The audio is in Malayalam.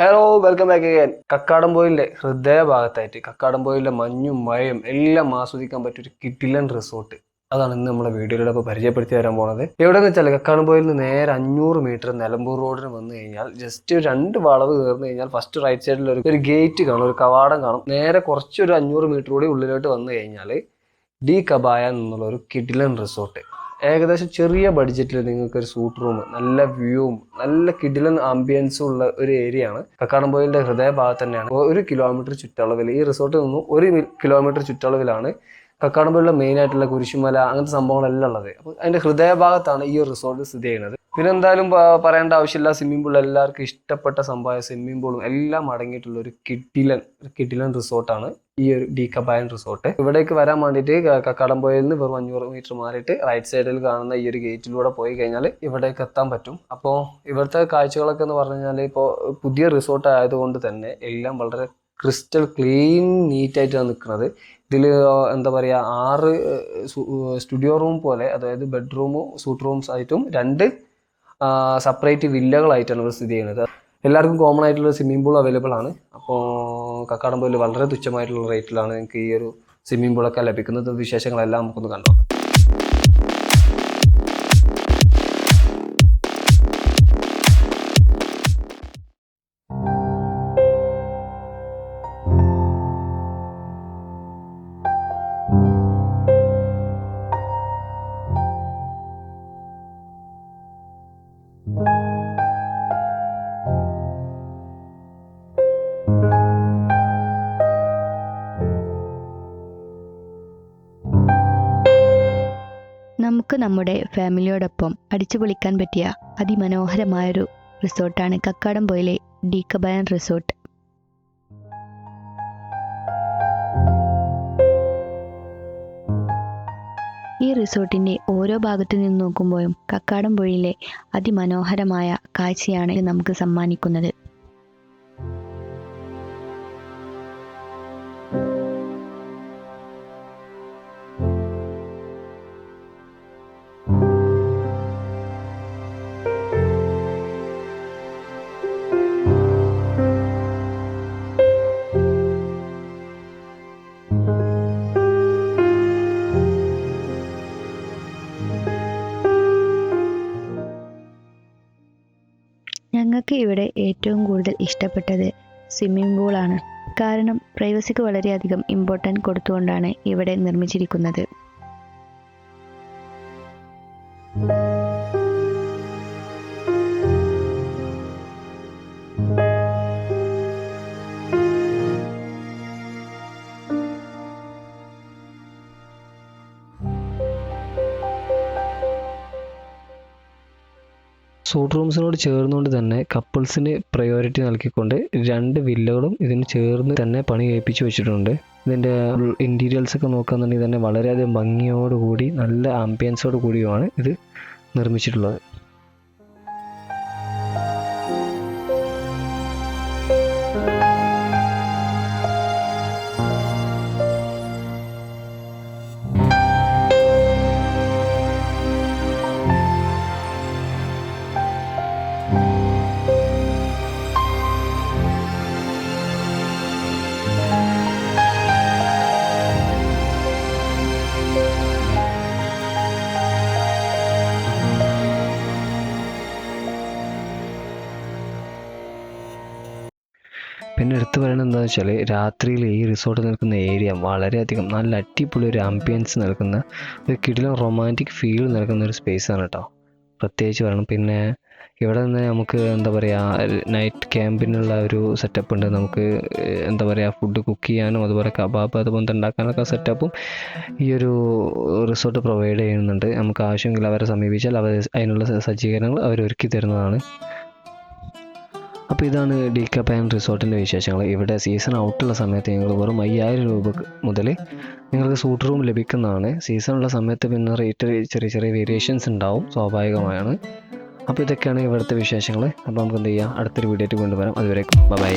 ഹലോ വെൽക്കം ബാക്ക് അഗൈൻ കക്കാടംപോയിലെ ഹൃദയഭാഗത്തായിട്ട് കക്കാടംപോയിലെ മഞ്ഞും മഴയും എല്ലാം ആസ്വദിക്കാൻ പറ്റിയ ഒരു കിട്ടിലൻ റിസോർട്ട് അതാണ് ഇന്ന് നമ്മളെ വീഡിയോയിലൂടെ ഇപ്പോൾ പരിചയപ്പെടുത്തി തരാൻ പോണത്. എവിടെയെന്ന് വെച്ചാൽ കക്കാടംപോയിൽ നിന്ന് നേരെ അഞ്ഞൂറ് മീറ്റർ നിലമ്പൂർ റോഡിന് വന്നു കഴിഞ്ഞാൽ ജസ്റ്റ് രണ്ട് വളവ് കയറുന്നു കഴിഞ്ഞാൽ ഫസ്റ്റ് റൈറ്റ് സൈഡിൽ ഒരു ഒരു ഗേറ്റ് കാണും ഒരു കവാടം കാണും. നേരെ കുറച്ചൊരു അഞ്ഞൂറ് മീറ്റർ കൂടി ഉള്ളിലോട്ട് വന്നു കഴിഞ്ഞാൽ ഡി കബായ എന്നുള്ള ഒരു കിഡിലൻ റിസോർട്ട് ഏകദേശം ചെറിയ ബഡ്ജറ്റിൽ നിങ്ങൾക്ക് ഒരു സൂട്ട് റൂം നല്ല വ്യൂവും നല്ല കിഡിലൻ ആംബിയൻസും ഉള്ള ഒരു ഏരിയ ആണ്. കക്കാടംപോയിലിന്റെ ഹൃദയഭാഗത്ത് തന്നെയാണ്. ഒരു കിലോമീറ്റർ ചുറ്റളവിൽ ഈ റിസോർട്ടിൽ നിന്നും ഒരു കിലോമീറ്റർ ചുറ്റളവിലാണ് കക്കാടംപോയിലെ മെയിൻ ആയിട്ടുള്ള കുരിശുമല അങ്ങനത്തെ സംഭവങ്ങളെല്ലാം ഉള്ളത്. അപ്പോൾ അതിന്റെ ഹൃദയഭാഗത്താണ് ഈ ഒരു റിസോർട്ട് സ്ഥിതി ചെയ്യുന്നത്. പിന്നെ എന്തായാലും പറയേണ്ട ആവശ്യമില്ല. സ്വിമ്മിംഗ് പൂൾ എല്ലാവർക്കും ഇഷ്ടപ്പെട്ട സംഭവമായ സ്വിമ്മിംഗ് പൂളും എല്ലാം അടങ്ങിയിട്ടുള്ള ഒരു കിട്ടിലൻ കിഡിലൻ റിസോർട്ടാണ് ഈ ഒരു ഡി കബായൻ റിസോർട്ട് ഇവിടേക്ക് വരാൻ വേണ്ടിയിട്ട് കക്കാടംപോയിൽ നിന്ന് വെറും അഞ്ഞൂറ് മീറ്റർ മാറിയിട്ട് റൈറ്റ് സൈഡിൽ കാണുന്ന ഈ ഒരു ഗേറ്റിലൂടെ പോയി കഴിഞ്ഞാൽ ഇവിടേക്ക് എത്താൻ പറ്റും. അപ്പോൾ ഇവിടുത്തെ കാഴ്ചകളൊക്കെ എന്ന് പറഞ്ഞു കഴിഞ്ഞാൽ ഇപ്പോൾ പുതിയ റിസോർട്ട് ആയതുകൊണ്ട് തന്നെ എല്ലാം വളരെ ക്രിസ്റ്റൽ ക്ലീൻ നീറ്റായിട്ടാണ് നിൽക്കുന്നത്. ഇതിൽ എന്താ പറയുക ആറ് സ്റ്റുഡിയോ റൂം പോലെ അതായത് ബെഡ്റൂമും സൂട്ട് റൂംസ് ആയിട്ടും രണ്ട് സെപ്പറേറ്റ് വില്ലകളായിട്ടാണ് ഇവിടെ സ്ഥിതി ചെയ്യുന്നത്. എല്ലാവർക്കും കോമൺ ആയിട്ടുള്ള സ്വിമ്മിംഗ് പൂൾ അവൈലബിൾ ആണ്. അപ്പോൾ കക്കാടംപോയിൽ വളരെ തുച്ഛമായിട്ടുള്ള റേറ്റിലാണ് നിങ്ങൾക്ക് ഈ ഒരു സ്വിമ്മിംഗ് പൂളൊക്കെ ലഭിക്കുന്നത്. വിശേഷങ്ങളെല്ലാം നമുക്കൊന്ന് കണ്ടോക്കാം നമുക്ക് നമ്മുടെ ഫാമിലിയോടൊപ്പം അടിച്ചു പൊളിക്കാൻ പറ്റിയ അതിമനോഹരമായൊരു റിസോർട്ടാണ് കക്കാടംപോയിലെ ഡീക്കബയൻ റിസോർട്ട്. റിസോർട്ടിന്റെ ഓരോ ഭാഗത്തു നിന്ന് നോക്കുമ്പോഴും കക്കാടംപുഴയിലെ അതിമനോഹരമായ കാഴ്ചയാണ് നമുക്ക് സമ്മാനിക്കുന്നത്. ഞങ്ങൾക്ക് ഇവിടെ ഏറ്റവും കൂടുതൽ ഇഷ്ടപ്പെട്ടത് സ്വിമ്മിംഗ് പൂളാണ് കാരണം പ്രൈവസിക്ക് വളരെയധികം ഇമ്പോർട്ടന്റ് കൊടുത്തുകൊണ്ടാണ് ഇവിടെ നിർമ്മിച്ചിരിക്കുന്നത്. സൂട്ട് റൂംസിനോട് ചേർന്നുകൊണ്ട് തന്നെ കപ്പിൾസിന് പ്രയോറിറ്റി നൽകിക്കൊണ്ട് രണ്ട് വില്ലകളും ഇതിന് ചേർന്ന് തന്നെ പണി കഴിപ്പിച്ച് വെച്ചിട്ടുണ്ട്. ഇതിന്റെ ഇന്റീരിയൽസ് ഒക്കെ നോക്കുകയാണെന്നുണ്ടെങ്കിൽ തന്നെ വളരെയധികം ഭംഗിയോടുകൂടി നല്ല ആംബിയൻസോട് കൂടിയുമാണ് ഇത് നിർമ്മിച്ചിട്ടുള്ളത്. പിന്നെ എടുത്തു പറയുന്നത് എന്താണെന്ന് വെച്ചാൽ രാത്രിയിൽ ഈ റിസോർട്ട് നിൽക്കുന്ന ഏരിയ വളരെയധികം നല്ല അടിപൊളി ഒരു ആംബിയൻസ് നൽകുന്ന ഒരു കിടിലം റൊമാന്റിക് ഫീൽ നൽകുന്ന ഒരു സ്പേസ് ആണ് കേട്ടോ പ്രത്യേകിച്ച് പറയണം. പിന്നെ ഇവിടെ നിന്ന് നമുക്ക് എന്താ പറയുക നൈറ്റ് ക്യാമ്പിനുള്ള ഒരു സെറ്റപ്പ് ഉണ്ട്. നമുക്ക് എന്താ പറയുക ഫുഡ് കുക്ക് ചെയ്യാനും അതുപോലെ കബാബ് അതുപോലെ ഉണ്ടാക്കാനൊക്കെ സെറ്റപ്പും ഈ ഒരു റിസോർട്ട് പ്രൊവൈഡ് ചെയ്യുന്നുണ്ട്. നമുക്ക് ആവശ്യമെങ്കിൽ അവരെ സമീപിച്ചാൽ അവർ അതിനുള്ള സജ്ജീകരണങ്ങൾ അവർ ഒരുക്കി തരുന്നതാണ്. അപ്പോൾ ഇതാണ് ഡി കപ്പാൻ റിസോർട്ടിന്റെ വിശേഷങ്ങൾ. ഇവിടെ സീസൺ ഔട്ടുള്ള സമയത്ത് ഞങ്ങൾ വെറും അയ്യായിരം രൂപ മുതൽ നിങ്ങൾക്ക് സൂട്ട് റൂം ലഭിക്കുന്നതാണ്. സീസണുള്ള സമയത്ത് പിന്നെ റേറ്റ് ചെറിയ ചെറിയ വേരിയേഷൻസ് ഉണ്ടാവും സ്വാഭാവികമായാണ്. അപ്പോൾ ഇതൊക്കെയാണ് ഇവിടുത്തെ വിശേഷങ്ങൾ അപ്പോൾ നമുക്ക് എന്ത് ചെയ്യാം? അടുത്തൊരു വീഡിയോ കൊണ്ടുവരാം അതുവരെ ബൈ